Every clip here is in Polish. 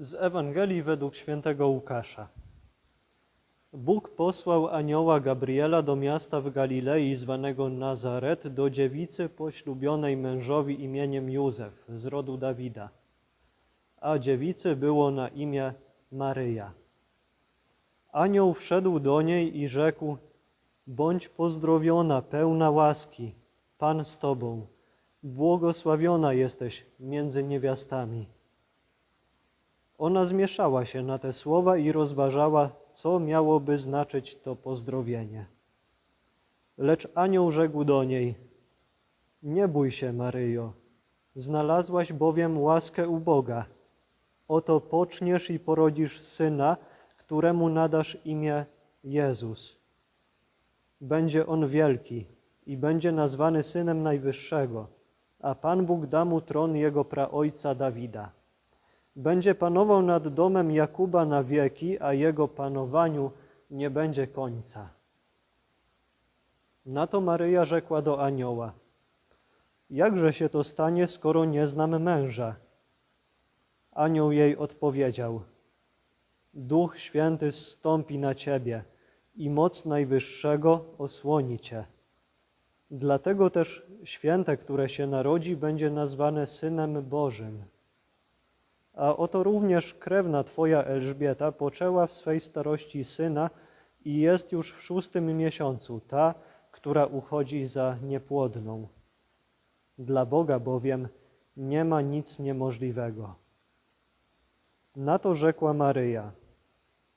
Z Ewangelii według świętego Łukasza. Bóg posłał anioła Gabriela do miasta w Galilei zwanego Nazaret do dziewicy poślubionej mężowi imieniem Józef z rodu Dawida. A dziewicy było na imię Maryja. Anioł wszedł do niej i rzekł: Bądź pozdrowiona, pełna łaski, Pan z tobą. Błogosławiona jesteś między niewiastami. Ona zmieszała się na te słowa i rozważała, co miałoby znaczyć to pozdrowienie. Lecz anioł rzekł do niej: Nie bój się, Maryjo, znalazłaś bowiem łaskę u Boga. Oto poczniesz i porodzisz syna, któremu nadasz imię Jezus. Będzie on wielki i będzie nazwany synem Najwyższego, a Pan Bóg da mu tron jego praojca Dawida. Będzie panował nad domem Jakuba na wieki, a jego panowaniu nie będzie końca. Na to Maryja rzekła do anioła: Jakże się to stanie, skoro nie znam męża? Anioł jej odpowiedział: Duch Święty zstąpi na ciebie i moc Najwyższego osłoni cię. Dlatego też święte, które się narodzi, będzie nazwane Synem Bożym. A oto również krewna Twoja Elżbieta poczęła w swej starości syna i jest już w szóstym miesiącu, ta, która uchodzi za niepłodną. Dla Boga bowiem nie ma nic niemożliwego. Na to rzekła Maryja: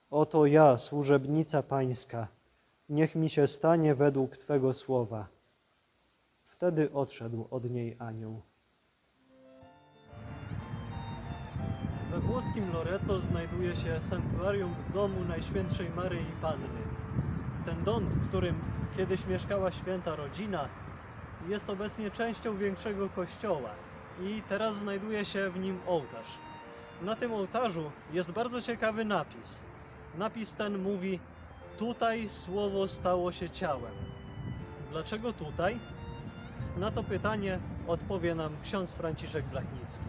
Oto ja, służebnica Pańska, niech mi się stanie według Twego słowa. Wtedy odszedł od niej anioł. Włoskim Loreto znajduje się sanktuarium domu Najświętszej Maryi Panny. Ten dom, w którym kiedyś mieszkała święta rodzina, jest obecnie częścią większego kościoła i teraz znajduje się w nim ołtarz. Na tym ołtarzu jest bardzo ciekawy napis. Napis ten mówi: Tutaj słowo stało się ciałem. Dlaczego tutaj? Na to pytanie odpowie nam ksiądz Franciszek Blachnicki.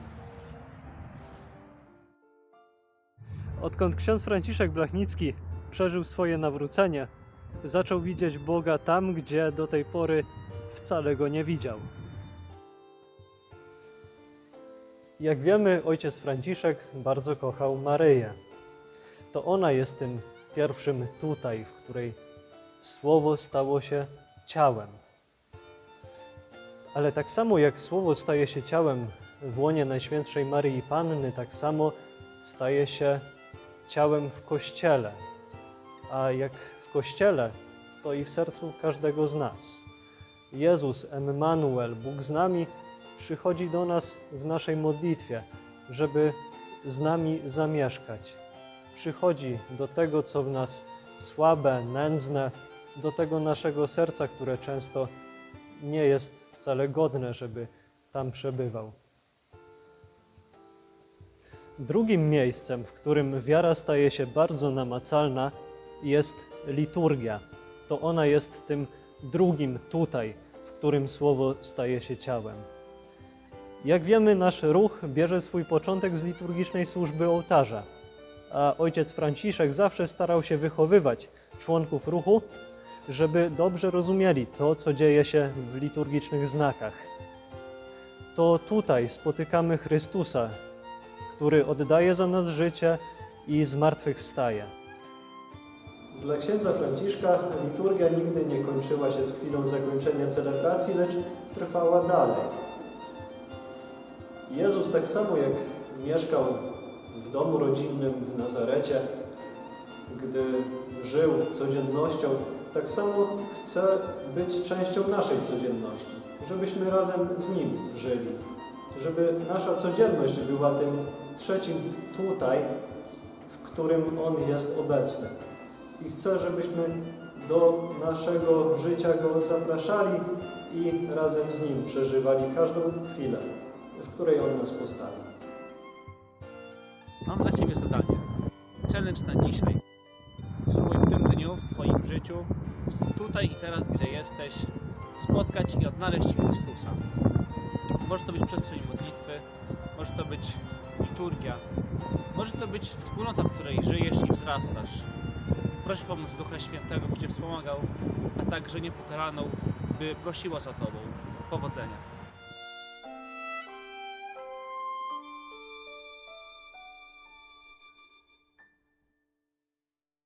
Odkąd ksiądz Franciszek Blachnicki przeżył swoje nawrócenie, zaczął widzieć Boga tam, gdzie do tej pory wcale go nie widział. Jak wiemy, ojciec Franciszek bardzo kochał Maryję. To ona jest tym pierwszym tutaj, w której słowo stało się ciałem. Ale tak samo jak słowo staje się ciałem w łonie Najświętszej Maryi Panny, tak samo staje się ciałem w kościele. A jak w kościele, to i w sercu każdego z nas. Jezus, Emmanuel, Bóg z nami, przychodzi do nas w naszej modlitwie, żeby z nami zamieszkać. Przychodzi do tego, co w nas słabe, nędzne, do tego naszego serca, które często nie jest wcale godne, żeby tam przebywał. Drugim miejscem, w którym wiara staje się bardzo namacalna, jest liturgia. To ona jest tym drugim tutaj, w którym słowo staje się ciałem. Jak wiemy, nasz ruch bierze swój początek z liturgicznej służby ołtarza, a ojciec Franciszek zawsze starał się wychowywać członków ruchu, żeby dobrze rozumieli to, co dzieje się w liturgicznych znakach. To tutaj spotykamy Chrystusa, który oddaje za nas życie i zmartwychwstaje. Dla księdza Franciszka liturgia nigdy nie kończyła się z chwilą zakończenia celebracji, lecz trwała dalej. Jezus tak samo jak mieszkał w domu rodzinnym w Nazarecie, gdy żył codziennością, tak samo chce być częścią naszej codzienności, żebyśmy razem z Nim żyli, żeby nasza codzienność była tym trzecim tutaj, w którym On jest obecny. I chce, żebyśmy do naszego życia Go zapraszali i razem z Nim przeżywali każdą chwilę, w której On nas postawi. Mam dla Ciebie zadanie. Challenge na dzisiaj. Spróbuj w tym dniu, w Twoim życiu, tutaj i teraz, gdzie jesteś, spotkać i odnaleźć Chrystusa. Może to być przestrzeń modlitwy, może to być liturgia. Może to być wspólnota, w której żyjesz i wzrastasz. Proś pomoc Ducha Świętego, by Cię wspomagał, a także niepokalaną, by prosiła za Tobą. Powodzenia.